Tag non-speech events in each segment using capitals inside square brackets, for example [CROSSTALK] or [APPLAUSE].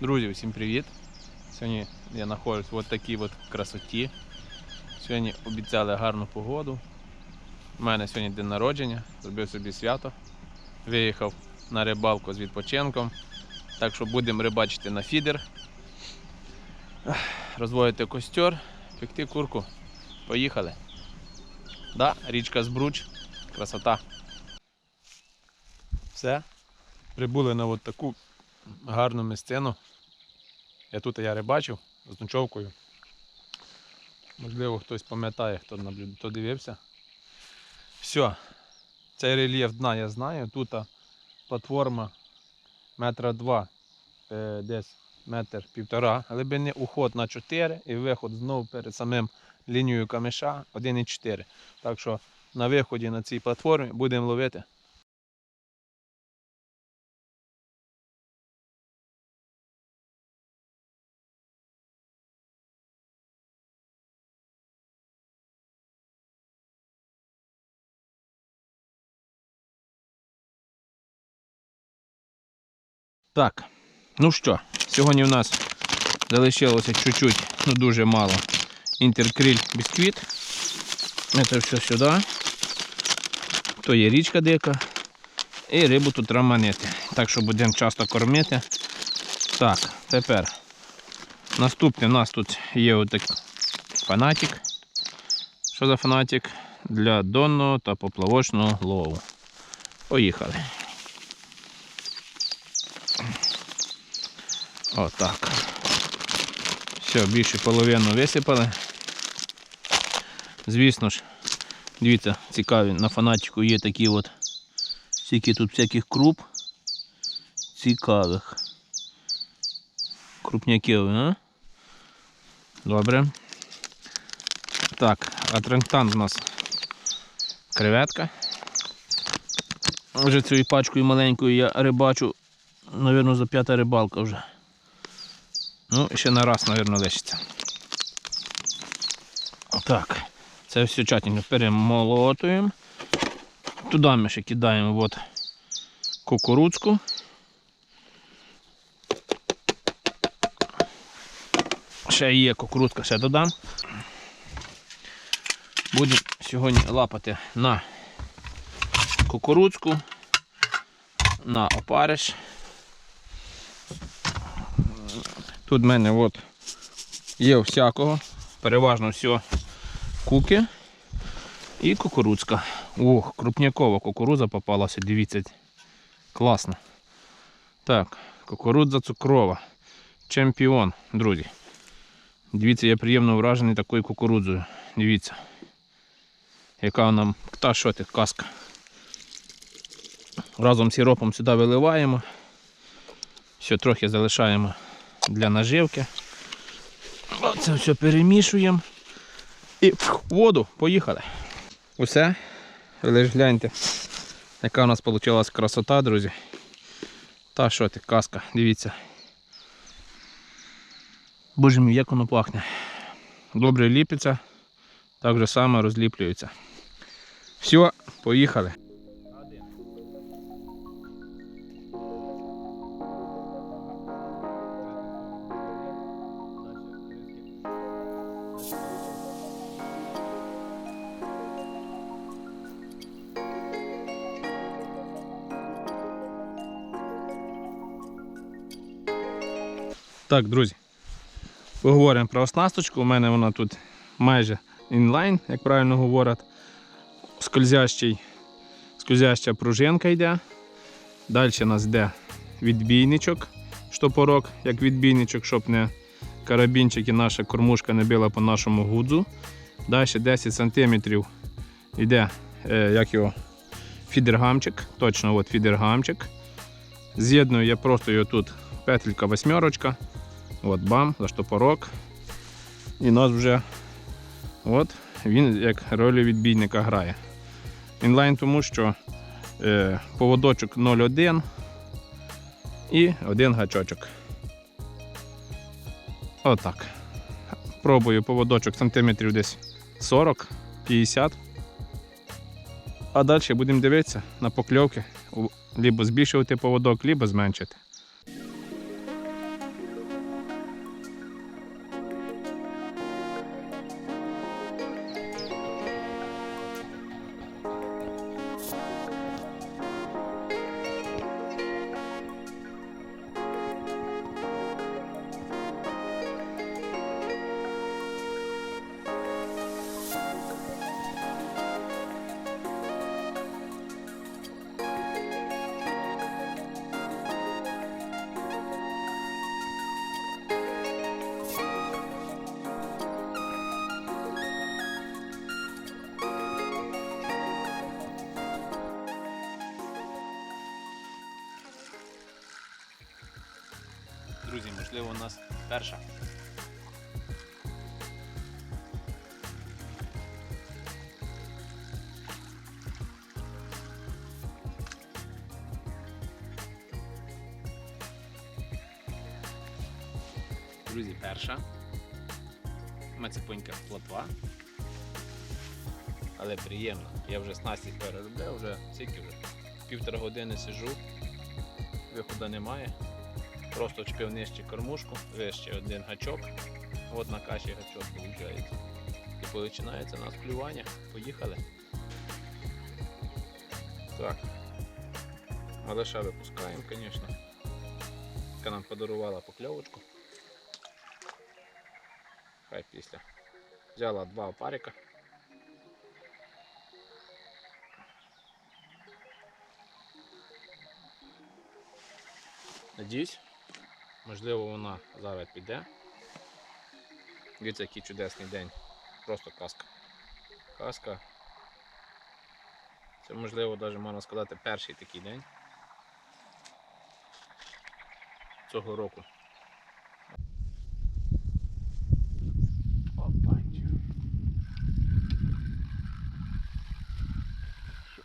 Друзі, всім привіт! Сьогодні я знаходжусь в такій от красоті. Сьогодні обіцяли гарну погоду. У мене сьогодні день народження, зробив собі свято. Виїхав на рибалку з відпочинком. Так що будемо рибачити на фідер. Розводити костер, пекти курку. Поїхали. Да, річка Збруч. Красота. Все. Прибули на от таку гарну місцину. Я тут я рибачив з ночовкою. Можливо, хтось пам'ятає, хто наблюд... хто дивився. Все. Цей рельєф дна я знаю. Тут платформа метра два, е, десь метр півтора. Глибини уход на 4 і виход знову перед самим лінією камеша 1,4. Так що на виході на цій платформі будемо ловити. Так, ну що, сьогодні у нас залишилося чуть-чуть, ну дуже мало. Інтеркриль бісквіт. Це все сюди. То є річка дика. І рибу тут треба манити. Так що будемо часто кормити. Так, тепер. Наступне у нас тут є отакий фанатик. Що за фанатик? Для донного та поплавочного лову. Поїхали. Отак. Все, більше половину висипали. Звісно ж, дивіться, цікаві, на фанатику є такі от стільки тут всяких круп цікавих. Крупняків, а? Добре. Так, атрантан у нас креветка. Вже цією пачкою маленькою я рибачу, мабуть, за п'ята рибалка вже. Ну, ще на раз, мабуть, лишиться. Так, це все тщательно перемолотуємо. Туди ми ще кидаємо от кукурудзку. Ще є кукурудзка, ще додам. Будемо сьогодні лапати на кукурудзку, на опариш. Тут в мене от є всякого, переважно все куки і кукурудзка. Ох, крупнякова кукурудза попалася, дивіться. Класно. Так, кукурудза цукрова. Чемпіон, друзі. Дивіться, я приємно вражений такою кукурудзою. Дивіться. Яка нам та що ти, казка. Разом з сиропом сюди виливаємо. Все, трохи залишаємо для наживки. Оце все перемішуємо. І в воду поїхали. Усе. Ви лиш гляньте, яка у нас вийшла красота, друзі. Та що ти, казка, дивіться. Боже мій, як воно пахне. Добре ліпиться, так же само розліплюється. Все, поїхали. Так, друзі, поговоримо про оснасточку. У мене вона тут майже інлайн, як правильно говорять. Скользящий, скользяща пружинка йде. Далі у нас йде відбійничок, штопорок, як відбійничок, щоб не карабінчик і наша кормушка не била по нашому гудзу. Далі 10 см йде е, як його, фідергамчик, точно от фідергамчик. З'єдную я просто його тут петелька восьмерочка. От бам, заштопорок. І нас вже от, він як ролі відбійника грає. Інлайн тому що е, поводочок 0,1 і один гачочок. Отак. Пробую поводочок сантиметрів десь 40-50. А далі будемо дивитися на покльовки, либо збільшувати поводок, либо зменшити. Друзі, можливо, у нас перша. Друзі, перша. Мацепонька плотва. Але приємно. Я вже снасті переробляв, вже скільки вже півтора години сижу, виходу немає. Просто чпив нижче кормушку, вище один гачок. От на каші гачок виходить. І починається нас клювання. Поїхали. Так. Малиша випускаємо, звісно. Яка нам подарувала покльовочку. Хай після. Взяла два опарика. Надіюсь, можливо, вона зараз піде. Дивіться, який чудесний день. Просто казка. Казка. Це можливо навіть можна сказати перший такий день цього року.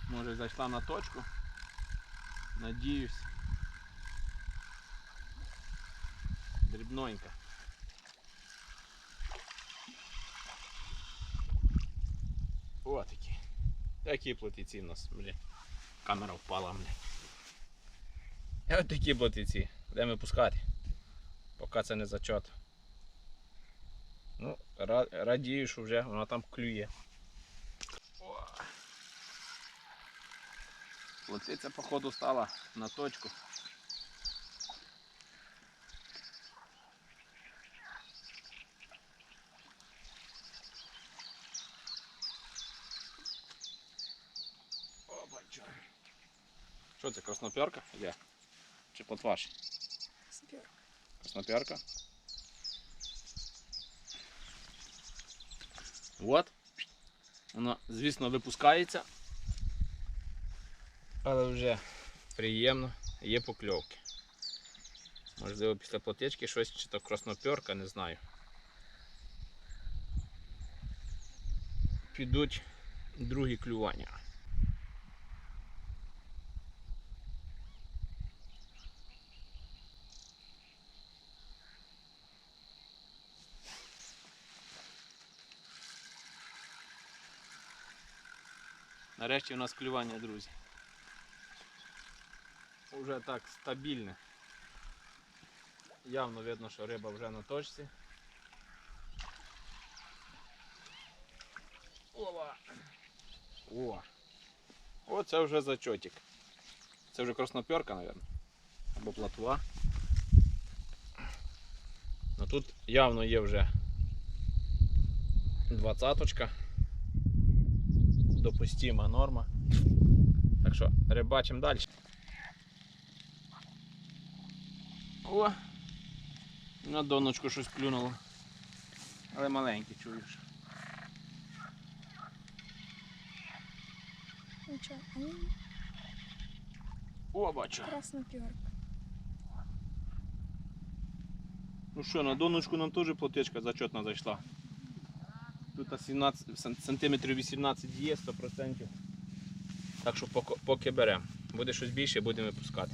Може зайшла на точку. Надіюсь. Дрібненька. О, такі. Такі плотиці в нас, блін. Камера впала, блін. І от такі плотиці. Будемо пускати. Поки це не зачот. Ну, радію, що вже вона там клює. Плотиця, походу, стала на точку. Що це, красноперка? Де? Чи плотваш? Красноперка. От. Вона, звісно, випускається. Але вже приємно, є покльовки. Можливо, після плотечки щось чи то красноперка, не знаю. Підуть другі клювання. Нарешті у нас клювання, друзі. Уже так стабільне. Явно видно, що риба вже на точці. Ова! О! Оце вже зачотик. Це вже красноперка, мабуть. Або платва. Ну тут явно є вже двадцяточка Допустима норма. Так що рибачимо далі. О! На доночку щось клюнуло. Але маленьке чуєш. Нічого, О, бачу. красноперка. Ну що, на доночку нам теж плотечка зачетна зайшла. Тут 17, сантиметрів 18 є 100%. Так що поки, поки беремо. Буде щось більше, будемо випускати.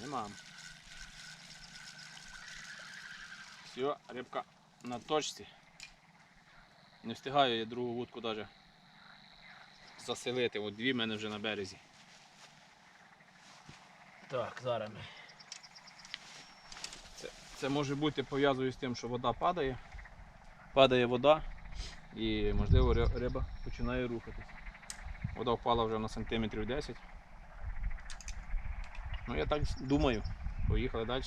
Нема. Все, рибка на точці. Не встигаю я другу вудку навіть заселити. От дві в мене вже на березі. Так, зараз ми. Це, може бути пов'язує з тим, що вода падає. Падає вода і можливо риба починає рухатись. Вода впала вже на сантиметрів 10. Ну я так думаю. Поїхали далі.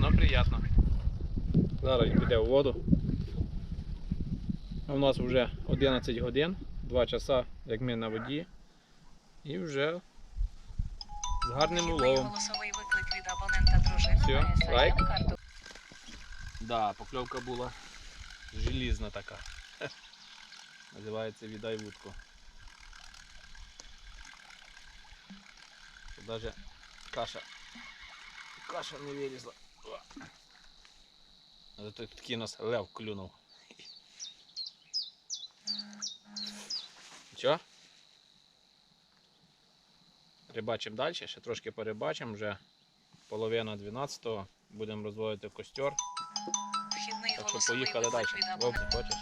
Але приємно. Зараз піде у воду. У нас вже 11 годин, 2 часа, як ми на воді. І вже з гарним уловом. SIM лайк. Да, покльовка була желізна така. [LAUGHS] Називається віддай вудку. Даже каша. Каша не вилізла. Зато такий у нас лев клюнув. Чо? Рибачимо далі, ще трошки порибачимо, вже половина 12-го. Будемо розводити костер. Вхідний Так що поїхали далі. Вовк, хочеш?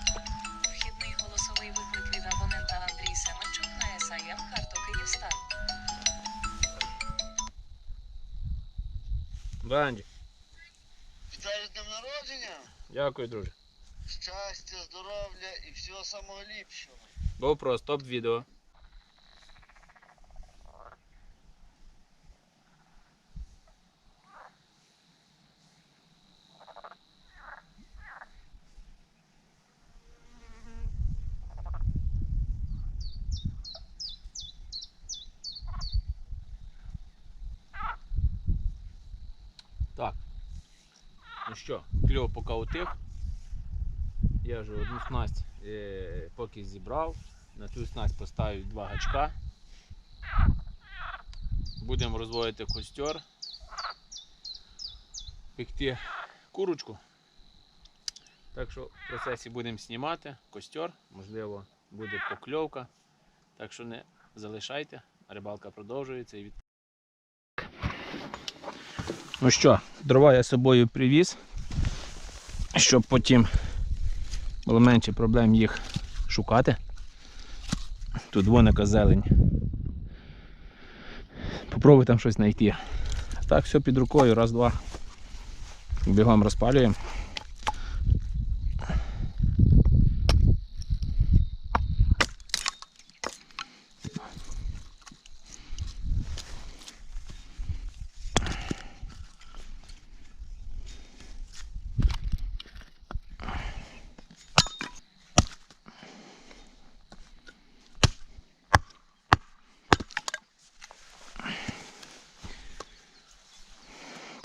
Вхідний голосовий виклик від абонента Андрій Семенчук на SIM карту Київстар. Банді. Вітаю з днем народження, Дякую, друже. щастя, здоров'я і всього самого ліпшого. Був про стоп відео. Так. Ну що, поки. Я вже одну снасть е, поки зібрав. На цю снасть поставив два гачка. Будемо розводити костер. Пекти курочку. Так що в процесі будемо знімати костер, можливо, буде покльовка. Так що не залишайте, рибалка продовжується і від... Ну що, дрова я з собою привіз, щоб потім було менше проблем їх шукати. Тут воника зелень. Попробуй там щось знайти. Так, все під рукою, раз-два. Бігом розпалюємо.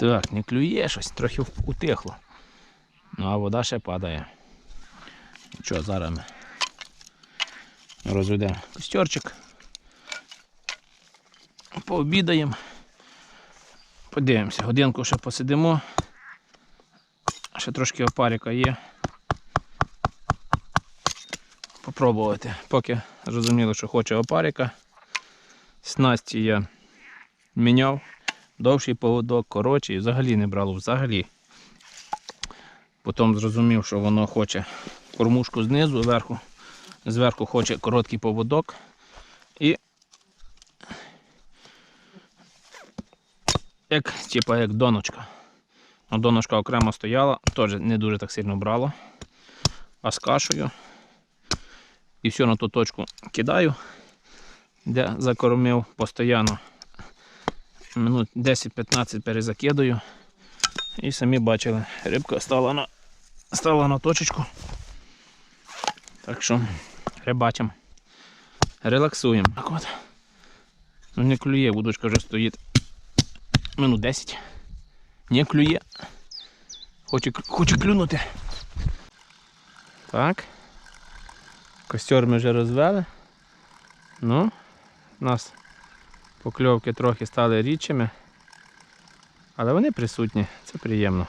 Так, не клює щось, трохи утихло. Ну а вода ще падає. Що, зараз ми розведемо костерчик. Пообідаємо. Подивимося, годинку ще посидимо. Ще трошки опарика є. Попробувати. Поки зрозуміло, що хоче опарика. Снасті я міняв. Довший поводок, коротший, взагалі не брало взагалі. Потім зрозумів, що воно хоче кормушку знизу, зверху, зверху хоче короткий поводок. І як, типа, як доночка. Ну, доночка окремо стояла, теж не дуже так сильно брало. А з кашею. І все на ту точку кидаю, де закормив постійно минут 10-15 перезакидаю. І самі бачили, рибка стала на, стала на точечку. Так що рибачимо. Релаксуємо. Так от. Ну не клює, вудочка вже стоїть минут 10. Не клює. Хоче, хоче клюнути. Так. Костер ми вже розвели. Ну, нас Покльовки трохи стали рідшими, але вони присутні, це приємно.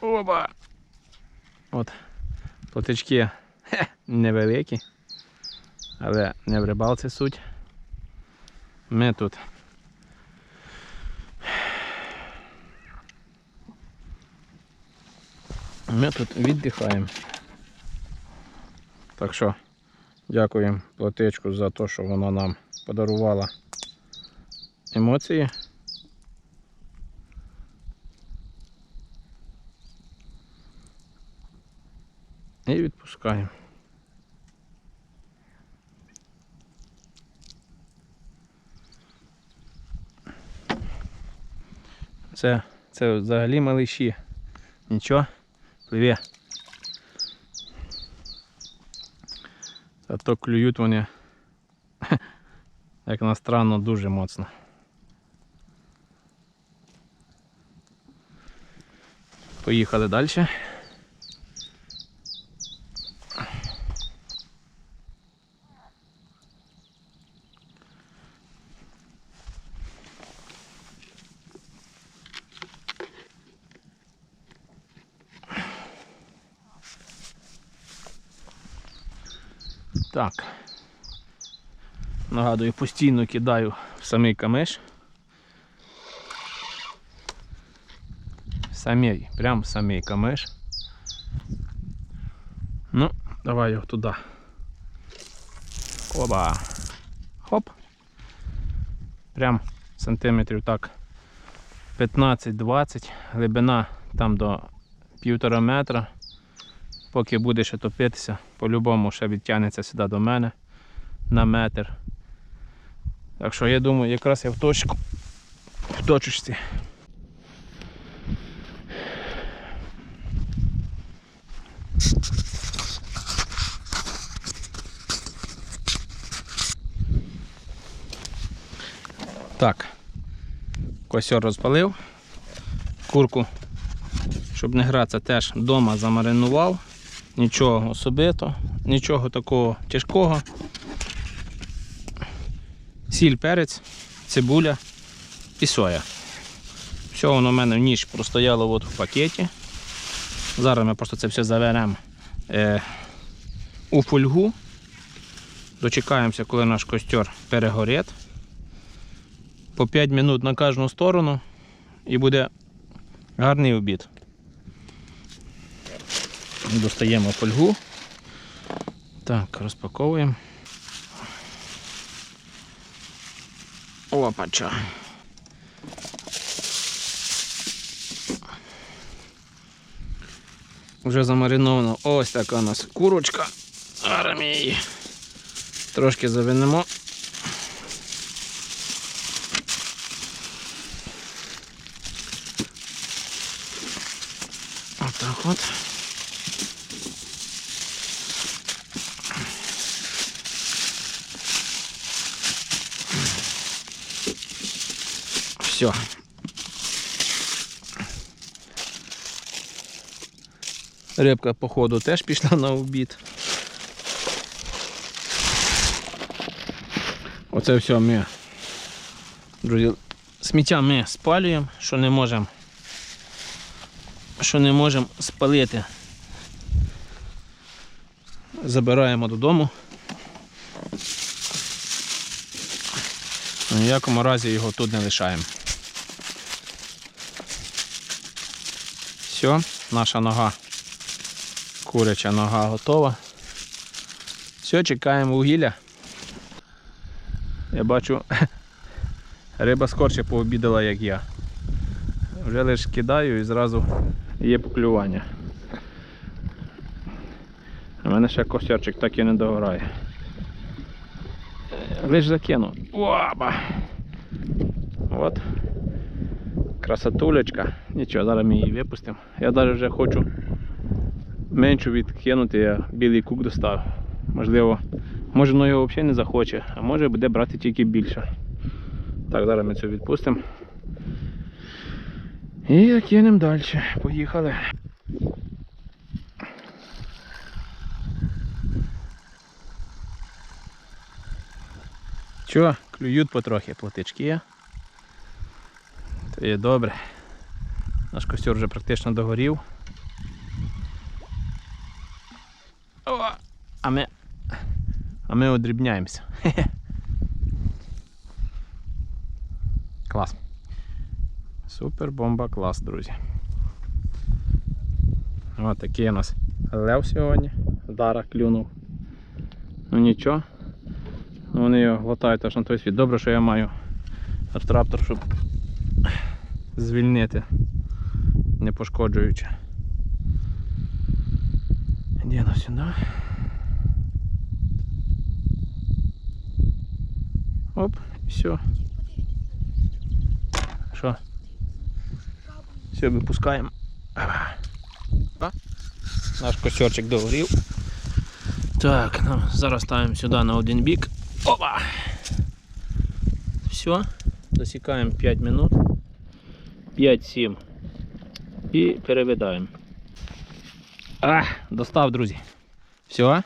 Оба! От, плотички хе, невеликі, але не в рибалці суть. Ми тут. Ми тут віддихаємо. Так що дякуємо плотичку за те, що вона нам подарувала емоції. І відпускаємо. Це, це взагалі малиші. Нічого, пливе. Зато клюють вони, як на странно, дуже моцно. Поїхали далі. Так. Нагадую, постійно кидаю в самий камиш. Самий, прям самий камиш. Ну, давай його туди. Оба. Хоп. Прям сантиметрів так 15-20, глибина там до півтора метра. Поки буде ще топитися, по-любому ще відтягнеться сюди до мене на метр. Так що я думаю, якраз я в точку в точечці. Так, косьор розпалив, курку, щоб не гратися, теж вдома замаринував. Нічого особито, нічого такого тяжкого. Сіль, перець, цибуля і соя. Все воно в мене в ніч простояло от в пакеті. Зараз ми просто це все заверемо е, у фольгу. Дочекаємося, коли наш костер перегорить. По 5 минут на кожну сторону і буде гарний обід. Достаємо фольгу. Так, розпаковуємо. Опача. Вже замариновано ось така у нас курочка. Армії. Трошки завинемо. Отак от. Все. Рибка, походу, теж пішла на обід. Оце все ми, друзі, сміття ми спалюємо, що не можемо, що не можемо спалити. Забираємо додому. В ніякому разі його тут не лишаємо. Все, наша нога, куряча нога готова. Все, чекаємо вугілля. Я бачу, [LAUGHS] риба скорше пообідала, як я. Вже лише кидаю і зразу є поклювання. У мене ще костерчик так і не догорає. Лиш закину. Оба! От. Красотулечка. Нічого, зараз ми її випустимо. Я навіть вже хочу меншу відкинути, я білий кук достав. Можливо, може воно його взагалі не захоче, а може буде брати тільки більше. Так, зараз ми цю відпустимо. І кинемо далі. Поїхали. Чо, клюють потрохи плотички. То є добре. Наш костер вже практично догорів. О, а ми. А ми одрібняємося. [LAUGHS] Клас. Супер бомба клас, друзі. Ось такий у нас лев сьогодні. Дара клюнув. Ну нічого. Ну, Вони його глотають аж на той світ. Добре, що я маю траптор, щоб звільнити, не пошкоджуючи. Йдемо сюди. Оп, і все. Що? Все, випускаємо. Наш косьорчик догорів. Так, ну, зараз ставимо сюди на один бік. Опа! Все, засікаємо 5 минут. 5-7. І перевидаємо. А, достав, друзі. Все.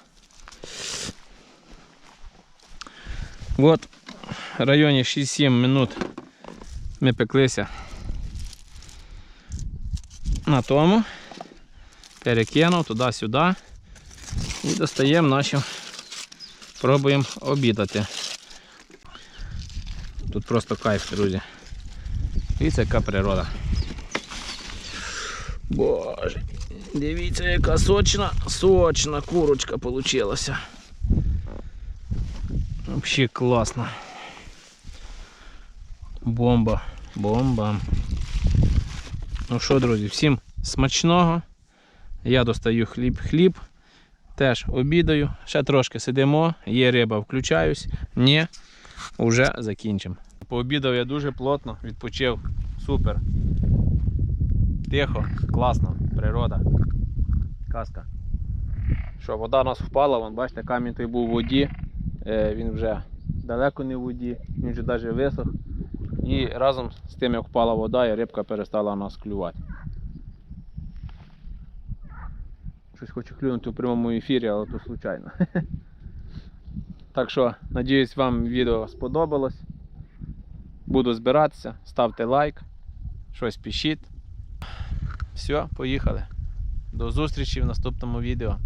От, в районі 6-7 минут ми пеклися на тому. Перекинув туди-сюди. І достаємо наші. Пробуємо обідати. Тут просто кайф, друзі. Дивіться, яка природа. Боже, дивіться, яка сочна, сочна курочка получилася. Взагалі класно. Бомба, бомба. Ну що, друзі, всім смачного. Я достаю хліб, хліб. Теж обідаю. Ще трошки сидимо, є риба, включаюсь. Ні, вже закінчимо. Пообідав я дуже плотно, відпочив. Супер. Тихо, класно, природа. Казка. Що, вода у нас впала, вон, бачите, камінь той був у воді. Е, він вже далеко не в воді, він вже навіть висох. І разом з тим, як впала вода, і рибка перестала нас клювати. Щось хочу клюнути у прямому ефірі, але то случайно. [LAUGHS] Так що, надіюсь, вам відео сподобалось. Буду збиратися, ставте лайк, щось пишіть. Все, поїхали. До зустрічі в наступному відео.